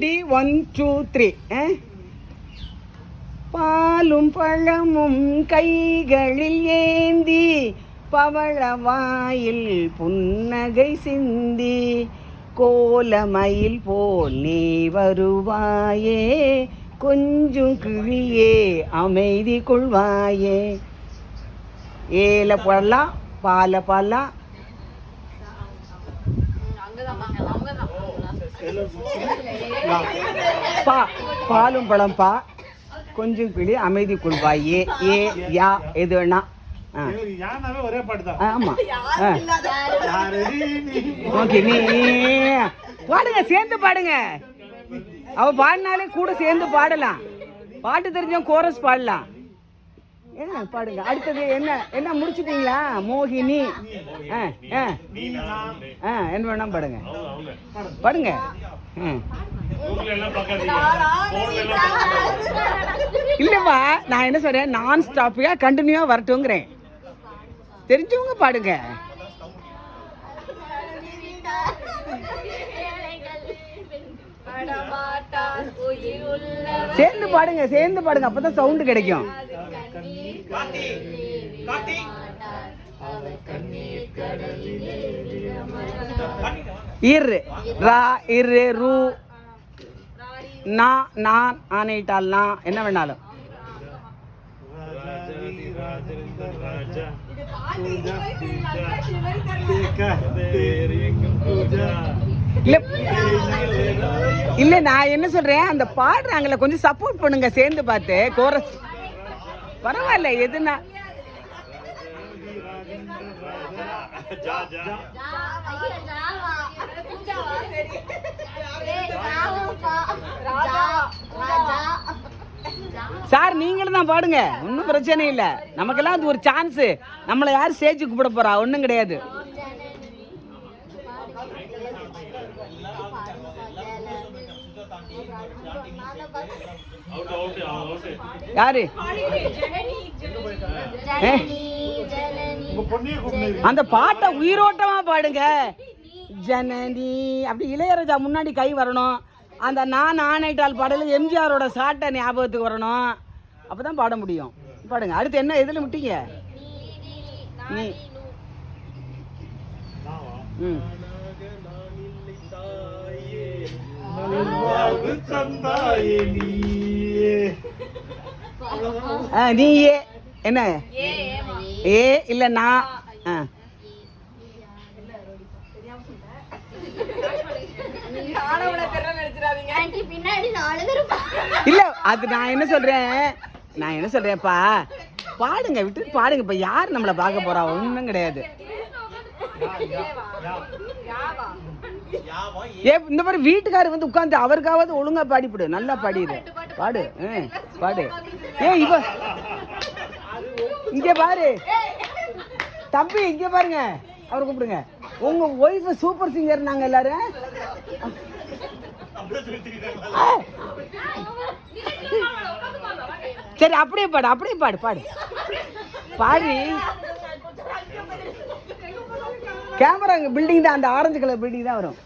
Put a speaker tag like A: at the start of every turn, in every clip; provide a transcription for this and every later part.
A: D one two three பாலும் பழமும் கைகளில் ஏந்தி பவளவாயில் புன்னகை சிந்தி கோலமயில் போல் நீ வருவாயே கொஞ்சம் கிழியே அமைதி கொள்வாயே. ஏல பழம் பால பழம் பா பாலும் பழம் பா கொஞ்சம் கிளி அமைதி கொடுப்பா ஏ ஏ யா எது வேணா ஆ
B: ஒரே பாட்டு தான்
A: ஆமா. ஆ. ஓகே நீ பாடுங்க சேர்ந்து பாடுங்க. அவ பாடினாலே கூட சேர்ந்து பாடலாம். பாட்டு தெரிஞ்சவன் கோரஸ் பாடலாம். என்ன பாடுங்க? அடுத்தது என்ன? என்ன முடிச்சிட்டீங்களா? மோகினி. ஆ ஆ. ஆ என்ன வேணா பாடுங்க. பாடுங்க. ம் இல்லைப்பா நான் என்ன சொல்றேன்? நான் ஸ்டாப்பியா கண்டினியூவா வரட்டுங்கிறேன் தெரிஞ்சவங்க பாடுங்க. சேர்ந்து பாடுங்க சேர்ந்து பாடுங்க. அப்பதான் சவுண்ட் கிடைக்கும். இரு ரா இரு ரூ. நான் நான் ஆனையிட்டால் நான் என்ன வேணாலும். இல்ல இல்ல நான் என்ன சொல்றேன்? அந்த பாடுறாங்கள கொஞ்சம் சப்போர்ட் பண்ணுங்க சேர்ந்து பார்த்து கோரஸ் பரவாயில்ல எதுனா? சார் நீங்களும் தான் பாடுங்க. ஒன்றும் பிரச்சனை இல்லை. நமக்கெல்லாம் அது ஒரு சான்ஸு நம்மளை யார் ஸ்டேஜுக்கு கூப்பிட போறா? ஒன்றும் கிடையாது. யாரு? அந்த பாட்டை உயிரோட்டமா பாடுங்க. ஜனனி அப்படி இளையராஜா முன்னாடி கை வரணும். அந்த நான் ஆணைட்டால் பாடல எம்ஜிஆரோட சாட்டை ஞாபகத்துக்கு வரணும். அப்பதான் பாட முடியும். பாடுங்க. அடுத்து என்ன? எதுல விட்டீங்க? நீ. ம்.
B: தந்தாயே
A: ஆ, நீ ஏ என்ன? ஏ இல்ல நான் ஆ. இல்ல அது நான் என்ன சொல்றேன்? நான் என்ன சொல்றேன்ப்பா? பாடுங்க விட்டு பாடுங்க இப்ப யார் நம்மள பார்க்க போறா? ஒண்ணும் கிடையாது. ஏ இந்த மாதிரி வீட்டுக்காரர் வந்து உட்காந்து அவருக்காவது ஒழுங்கா பாடிப்படு. நல்லா பாடிடு பாடு. ஆ, பாடு. ஏ இவ இங்க பாரு. தம்பி இங்க பாருங்க. அவரை கூப்பிடுங்க. உங்க ஒய்ஃப் சூப்பர் சிங்கர் நாங்க எல்லாரும். சரி அப்படியே பாடு அப்படியே பாடு பாடு. பாடி. கேமரா அங்க பில்டிங் தான் அந்த ஆரஞ்சு கலர் பில்டிங் தான் வரும்.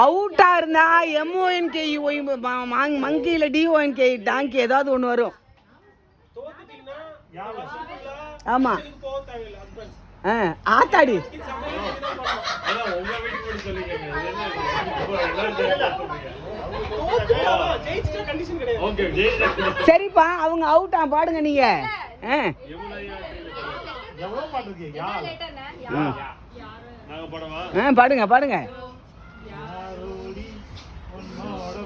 A: அவுட்டா இருந்தா எம்ஓஎன்கே ஒய் மங்கியில டிஓஎன்கே டாங்கி ஏதாவது ஒன்று வரும். ஆமா. ஆ ஆத்தாடி. சரிப்பா அவங்க அவுட்டா பாடுங்க நீங்க. ஆ. ம். ஆ. பாடுங்க பாடுங்க.
B: யாரோடி உன்னோட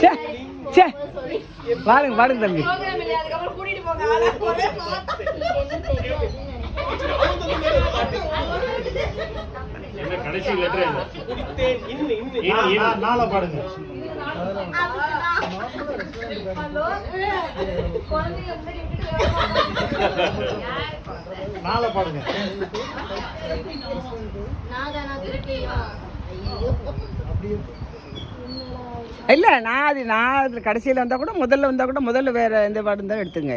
A: சே சே. பாடுங்க பாடுங்க தம்பி.
C: கடைசி லெட்டர்
B: நாளை பாடுங்க நாளை பாடுங்க
A: இல்லை நான் அது நான் அதில் கடைசியில் வந்தால் கூட முதல்ல வந்தால் கூட முதல்ல வேறு எந்த பாட்டு தான் எடுத்துங்க.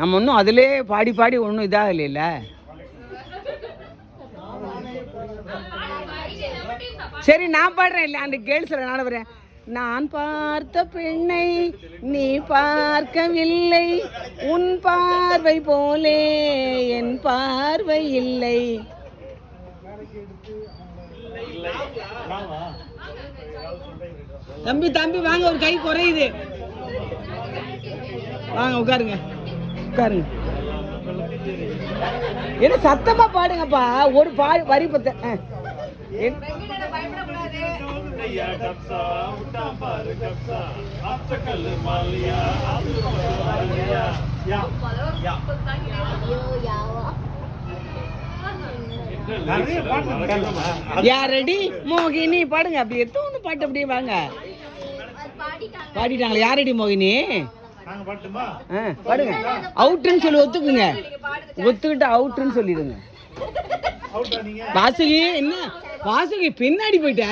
A: நம்ம ஒன்றும் அதிலே பாடி பாடி ஒன்றும் இதாக இல்லைல்ல சரி நான் பாடுறேன். இல்லை அந்த கேர்ள்ஸில் நான் வரேன் நான் பார்த்த பெண்ணை நீ பார்க்கவில்லை. உன் பார்வை போலே என் பார்வை இல்லை. தம்பி தம்பி வாங்க. ஒரு கை குறையுது. வாங்க உட்காருங்க. உட்காருங்க என்ன சத்தமா பாடுங்கப்பா ஒரு பா வரி பத்த ஆ. என்-
C: ஐயா கப்சா முட்டா பாரு கப்சா ஆப்சக்கல் மாலியா மாலியா
B: யா. யா.
D: ஐயோ யாவா
B: நிறைய பாட்டு இருக்காங்கம்மா.
A: யா ரெடி மோகினி பாடுங்க அப்படி எத்தோ ஒன்று பாட்டு அப்படியே வாங்க பாடிட்டாங்களா யார் ரெடி மோகினி ஆ பாடுங்க. அவுட்டுன்னு சொல்லி ஒத்துக்குங்க. ஒத்துக்கிட்டு அவுட்டுன்னு சொல்லிடுங்க. வாசுகி என்ன? வாசுகி பின்னாடி போயிட்ட.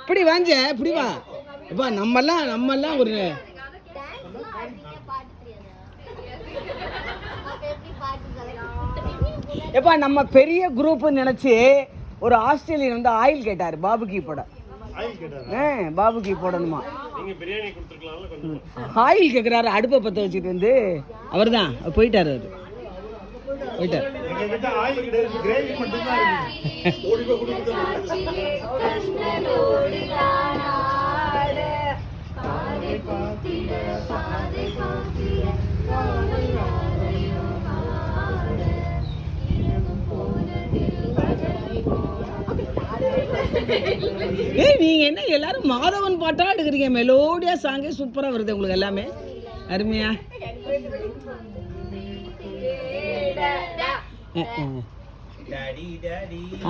A: இப்படி வாஞ்ச இப்படி வா. அப்பா நம்மெல்லாம் நம்மெல்லாம் ஒரு எப்பா நம்ம பெரிய குரூப் நினைச்சு ஒரு ஆஸ்திரேலியன் வந்து ஆயில் கேட்டார் பாபுகி போட.
B: ஆயில் கேட்டாரு?
A: ஆ பாபுகி போடணுமா?
C: நீங்க பிரியாணி கொடுத்துருக்கலாம்ல கொஞ்சம்.
A: ஆயில் கேட்குறாரு அடுப்பை பற்ற வச்சுட்டு வந்து அவர். தான் போயிட்டார் அவர் போயிட்டார் ஏய் நீங்க என்ன எல்லாரும் மாதவன் பாட்டா எடுக்கிறீங்க? மெலோடியா சாங்கே சூப்பரா வருது உங்களுக்கு எல்லாமே. அருமையா.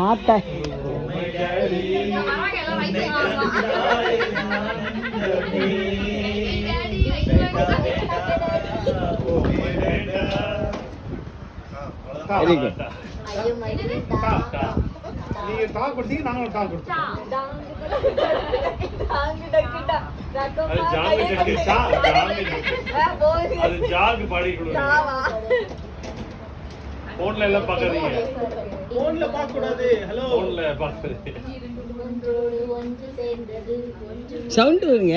A: ஆத்தா.
B: தா.
A: Very
B: நீங்க டா கொடுத்தீங்க நாங்களும் டா கொடுத்தோம்
C: அது ஜாக் பாடி கொடுங்க. போன்ல எல்லாம் பார்க்காதீங்க.
B: போன்ல பார்க்க கூடாது ஹலோ
C: போன்ல
D: ஒன்று
A: சவுண்டு வருங்க.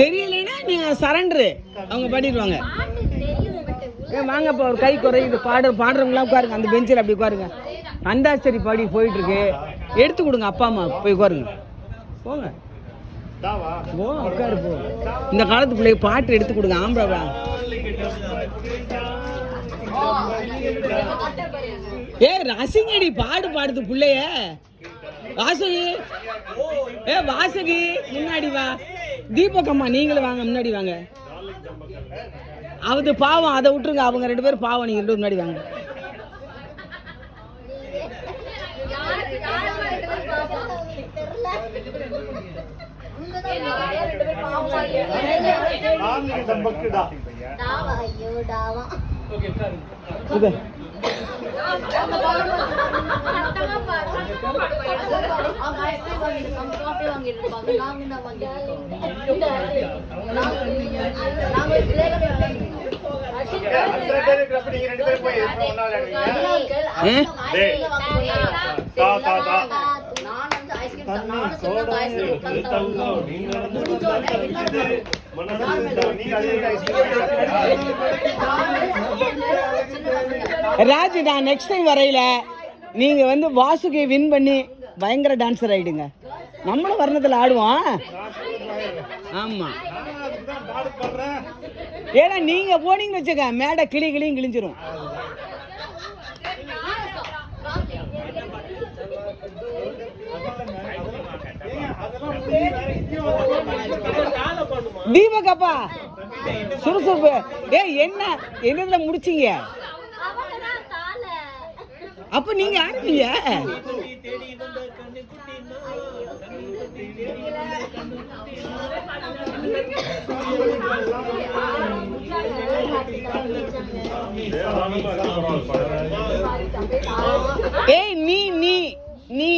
A: தெரியலைன்னா நீங்க சரண்டரு அவங்க பாடிடுவாங்க.
D: பாட்டு தெரியுது பட்
A: ஏ வாங்கப்பா ஒரு கை குறையுது பாடு பாடுறவங்களாம் உட்காருங்க. அந்த பெஞ்சில் அப்படி உட்காருங்க. அந்தாச்சரி பாடி போயிட்டுருக்கு. எடுத்து கொடுங்க அப்பா அம்மா போய் உட்காருங்க. போங்க. போ உட்காரு போ. இந்த காலத்து பிள்ளைக்கு பாட்டு எடுத்து கொடுங்க ஆம்பளை ஏ ரசிங்கடி பாடு பாடுது பிள்ளைய. வாசகி. ஏ வாசகி முன்னாடி வா. தீபக் அம்மா நீங்களும் வாங்க முன்னாடி வாங்க. அது பாவம் அதை விட்டுருங்க. அவங்க ரெண்டு பேரும் பாவம் நீங்க ரெண்டு முன்னாடி வாங்க.
B: நான்கு
D: அவங்க ஐஸ்கிரீம் வாங்கிட்டு இருப்பாங்க காஃபி வாங்கிட்டு இருப்பாங்க நாங்க நாங்க
B: போய்
A: ராஜ் நான் நெக்ஸ்ட் டைம் வரையில நீங்க வந்து வாசுகி வின் பண்ணி பயங்கர டான்சர் ஆயிடுங்க. நம்மளும் வர்ணத்தில் ஆடுவோம். ஆமா. ஏன்னா நீங்க போனீங்கன்னு வச்சுக்க மேடை கிளி கிளியும் கிழிஞ்சிரும். தீபக் அப்பா சுறுசுறுப்பு ஏய் என்ன என்னதுல முடிச்சீங்க அப்ப நீங்க ஆடுவீங்க ஏய் நீ நீ நீ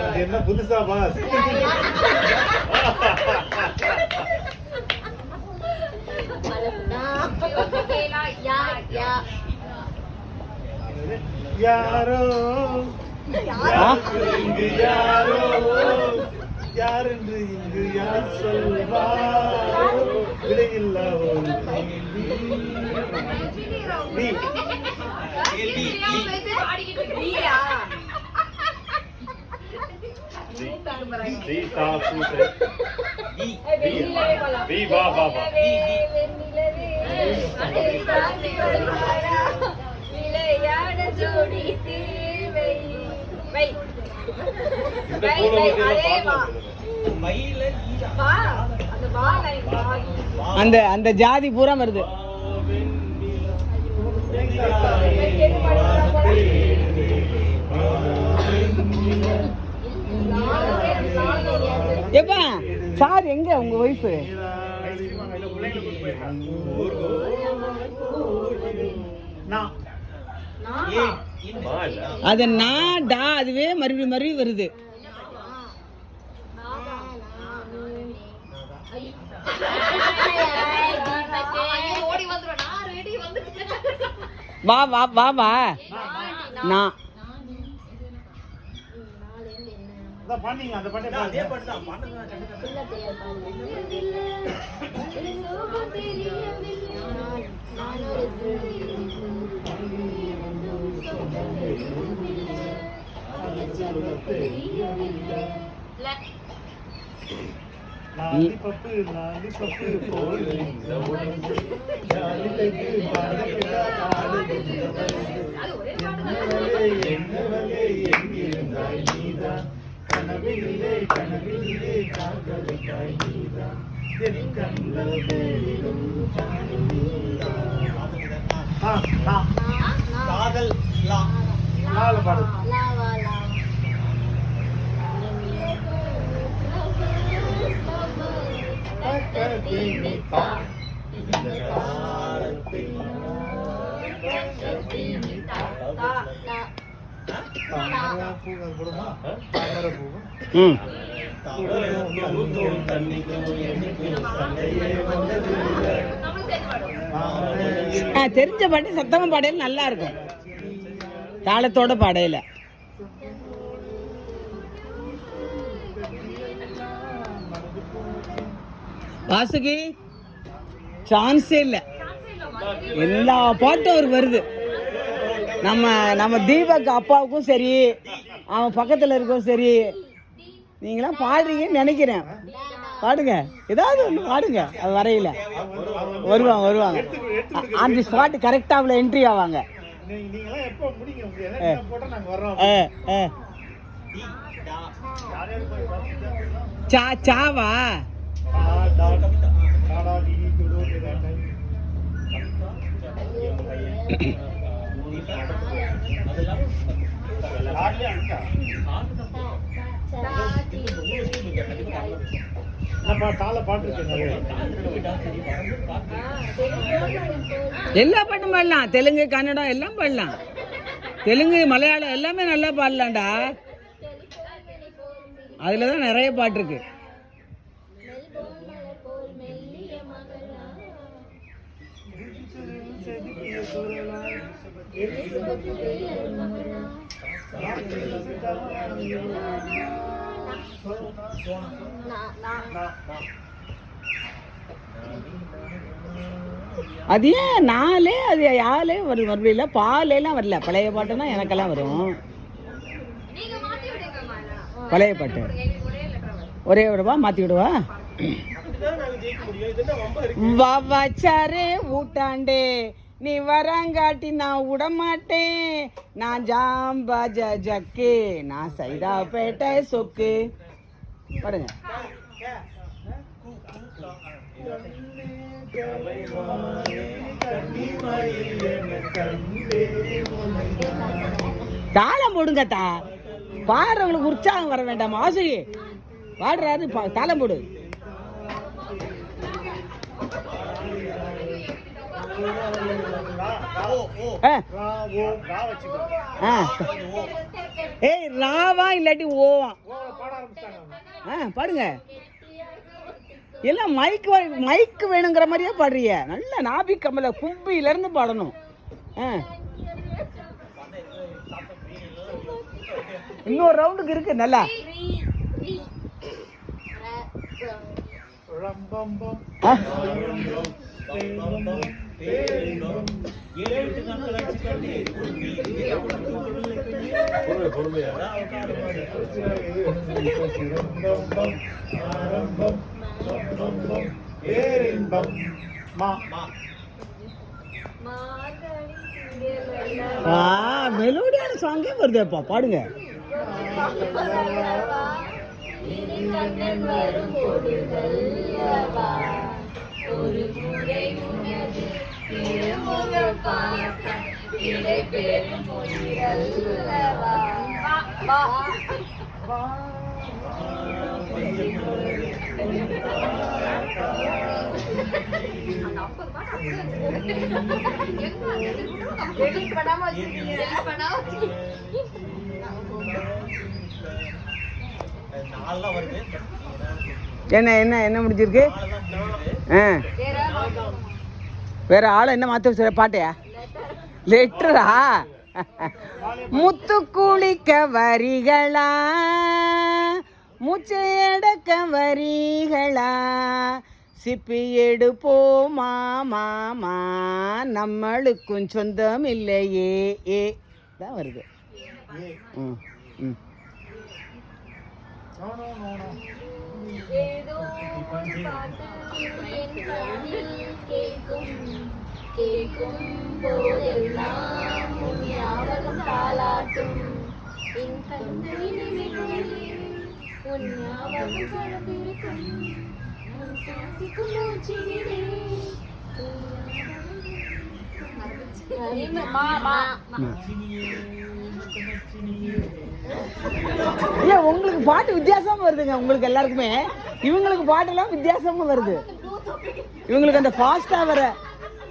B: அது என்ன புதுசா பாஸ்? யாரோ? யாரோ? யார் என்று இங்கு யார் சொல்வாரோ விலையில்லா ஒரு
D: விளையாட ஜோடி தேவை அந்த
A: அந்த அந்த ஜாதி பூரா வருது. எப்பா சார் எங்க உங்க ஒய்ஃபு
B: நான்.
A: அது நான் டா அதுவே மறுபடி மறுபடி வருது. வா வா வா வா. நான்
B: பண்ணீங்க அந்த பாட்டை
C: அதே
B: பாடுங்க.
C: பாட்டு தான் பாட்டு லா
B: லால பாடு.
A: ம் தெரிஞ்ச பாட்டு சத்தமா பாடையில நல்லா இருக்கும் தாளத்தோட പാടയില്ല வாசுகி சான்ஸே இல்லை. எல்லா பாட்டும் அவருக்கு வருது. நம்ம நம்ம தீபக் அப்பாவுக்கும் சரி அவன் பக்கத்தில் இருக்கவும் சரி. நீங்களாம் பாடுறீங்கன்னு நினைக்கிறேன். பாடுங்க. ஏதாவது ஒன்று பாடுங்க. அது வரையில. வருவாங்க வருவாங்க. அந்த ஸ்பாட் கரெக்டாக அவ்வளோ என்ட்ரி ஆவாங்க.
B: நீ- நீங்கெல்லாம் எப்போ முடிங்க? உங்க எலெக்ஷன் போட்டா நாங்க வர்றோம்.
A: ஆ ஆ
C: டி டா.
B: யார் யார் போய் பார்த்தீங்கன்னா,
A: சா சாவா?
B: ஆ,
A: எல்லா பாட்டும் பாடலாம். தெலுங்கு கன்னடம் எல்லாம் பாடலாம். தெலுங்கு மலையாளம் எல்லாமே நல்லா பாடலாம்டா. அதில் தான் நிறைய பாட்டு இருக்கு. அது ஏன் நாலே அது யாலே வரும் வரல பாலேலாம் வரல. பழைய பாட்டுனா எனக்கெல்லாம் வரும். பழைய பாட்டு.
D: ஒரே
A: விடவா? மாற்றி விடவா வவச்சாரே ஊட்டாண்டே. நீ வரங்காட்டி நான் விடமாட்டேன் நான் ஜாம்பா ஜக்கு. நான் சைதாப்பேட்டை சொக்கு. பாடுங்க தாளம் போடுங்கத்தா. பாடுறவங்களுக்கு உற்சாகம் வர வேண்டாம் ஆசிரி பாடுறாரு பா- தாளம் போடு. ஏய் ராவா இல்லாட்டி ஓவா. ஆ பாடுங்க. எல்லாம் மைக் மைக் வேணுங்கிற மாதிரியே பாடுறிய நல்ல நாபி கமல கும்பியில இருந்து பாடணும். ஆ. இன்னொரு ரவுண்டுக்கு இருக்கு நல்லா. ஆ?
B: பொறுமையா பேரின்பம் மா.
A: ஆ மெலோடியான சாங்கே வருதேப்பா பாடுங்க.
D: ஒரு பார்க்க இடை பெறும் மொழியல்லவா வச்சிருக்கீங்க.
A: என்ன என்ன என்ன முடிஞ்சிருக்கு ஆ
D: வேற
A: ஆளை என்ன மாற்ற சொல்ல பாட்டையா? லெட்டரா முத்து குளிக்க வரிகளா? மூச்சை அடக்க வரிகளா? சிப்பி எடுப்போமா மாமா நம்மளுக்கும் சொந்தம் இல்லையே. ஏ. தான் வருது. ம் ம்.
D: ஏதோ பாட்டு என் காதில் கேட்கும். கேட்கும் போதெல்லாம் உன் ஞாபகம் தாளாட்டும் என் கண்கள் நினைவுகளில் உன் ஞாபகம் கலந்திருக்கும் உன் சுவாசிக்கும் மூச்சினிலே
A: உங்களுக்கு பாட்டு வித்தியாசமா வருதுங்க உங்களுக்கு எல்லாருக்குமே. இவங்களுக்கு பாட்டு எல்லாம் வித்தியாசமா வருது. இவங்களுக்கு அந்த ஃபாஸ்டா வர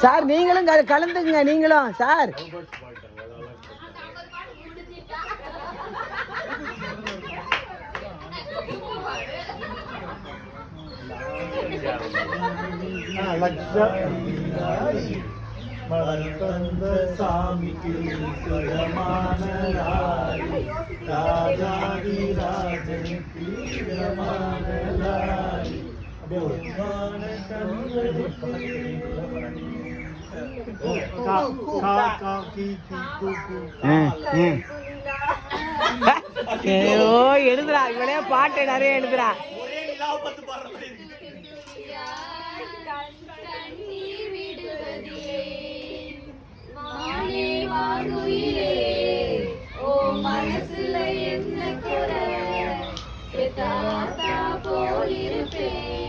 A: சார் நீங்களும் க- கலந்துங்க நீங்களும். சார்.
B: ஆ, சாமிக்கு சுகமான ராஜாதி ராஜனுக்கு சுகமான
A: ஐயோ எழுதுறா இவளே பாட்டு நிறைய எழுதுறா
D: மனசுல என்ன குறை போலிருப்பேன்.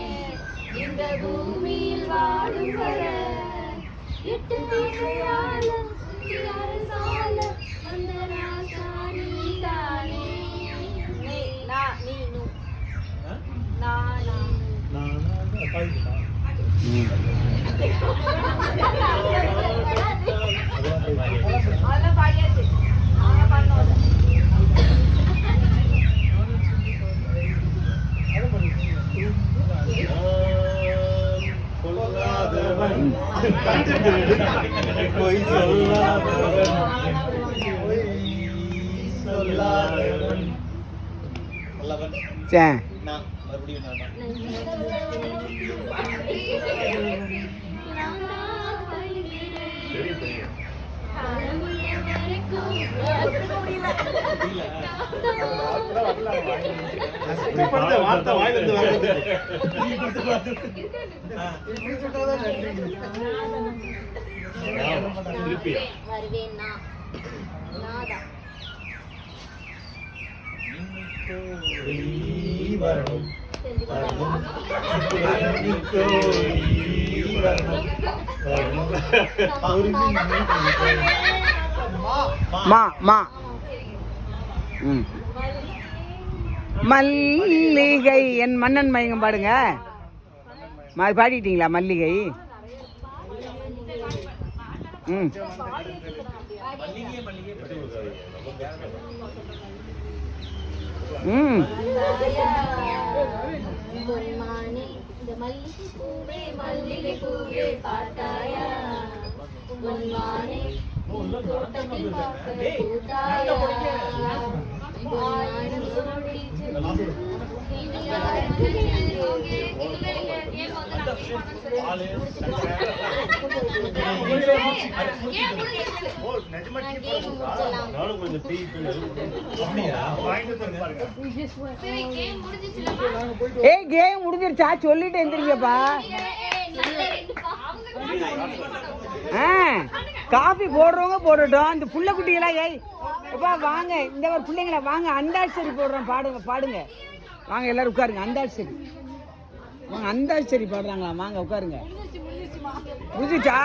D: இந்த பூமியில் வாழும் வர எட்டு திசையால அரசால அந்த ராசாணி தானே. நீ நான் நானா
B: நான் பாடிட்டா சொல்லாதவன் பொய் சொல்லாதவன் பொய் சொல்லாதவன் நல்லவன்
D: சே
B: நான் மறுபடியும் நான் கஷ்டப்படுத்த வார்த்தை வாயிலிருந்து
E: வருவேன் நான் நாதான்
B: வரணும்
E: செஞ்சு போறாங்க
D: மா மா. ம். மல்லிகை என் மன்னன் மயங்கம் பாடுங்க. பாடிட்டீங்களா மல்லிகை? ம். ம் ஏய் கேம் முடிஞ்சிருச்சா? சொல்லிட்டு எந்திரிங்கப்பா. ஆ காஃபி போடுறவங்க போடட்டும். இந்த புள்ள குட்டிகளா ஏய் அப்பா வாங்க. இந்த ஒரு பிள்ளைங்களா வாங்க. அந்தாட்சரி போடுறோம் பாடுங்க பாடுங்க. வாங்க எல்லாரும் உட்காருங்க. அந்தாட்சரி வாங்க அந்தாட்சரி பாடுறாங்களா? வாங்க உட்காருங்க. முடிஞ்சிச்சா